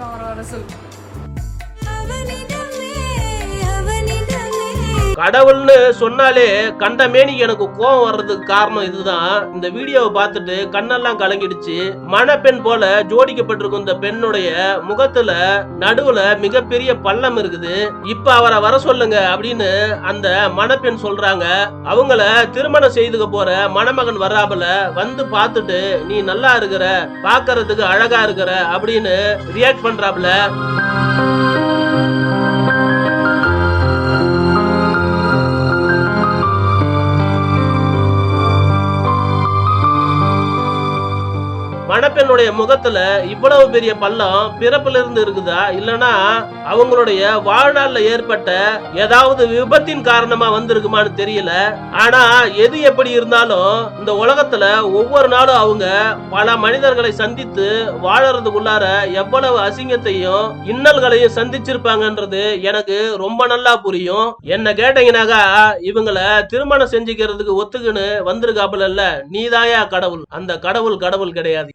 そう。கடவுள்னு சொன்னாலே கண்டமேனிக்கு எனக்கு கோபம் வர்றதுக்கு காரணம் இதுதான். இந்த வீடியோவை பார்த்துட்டு கண்ணெல்லாம் கலங்கிடுச்சு. மணப்பெண் போல ஜோடிக்கப்பட்டிருக்கும் இந்த பெண்ணுடைய முகத்துல நடுவுல மிகப்பெரிய பள்ளம் இருக்குது. இப்ப அவரை வர சொல்லுங்க அப்படின்னு அந்த மணப்பெண் சொல்றாங்க. அவங்கள திருமணம் செய்துக்க போற மணமகன் வர்றாப்புல வந்து பார்த்துட்டு நீ நல்லா இருக்கிற பார்க்கறதுக்கு அழகா இருக்கிற அப்படின்னு ரியாக்ட் பண்றாப்புல. மணப்பெண்ணுடைய முகத்துல இவ்வளவு பெரிய பள்ளம் பிறப்புல இருந்து இருக்குதா? இல்லனா அவங்களுடைய வாழ்நாள்ல ஏற்பட்ட ஏதாவது விபத்தின் காரணமா வந்திருக்குமான்னு தெரியல. ஆனா எது எப்படி இருந்தாலும் இந்த உலகத்துல ஒவ்வொரு நாளும் அவங்க பல மனிதர்களை சந்தித்து வாழறதுக்குள்ளார எவ்வளவு அசிங்கத்தையும் இன்னல்களையும் சந்திச்சிருப்பாங்கன்றது எனக்கு ரொம்ப நல்லா புரியும். என்ன கேட்டீங்கன்னாக்கா இவங்களை திருமணம் செஞ்சுக்கிறதுக்கு ஒத்துக்குன்னு வந்திருக்காப்புல இல்ல. நீதாயா கடவுள்? அந்த கடவுள் கடவுள் கிடையாது.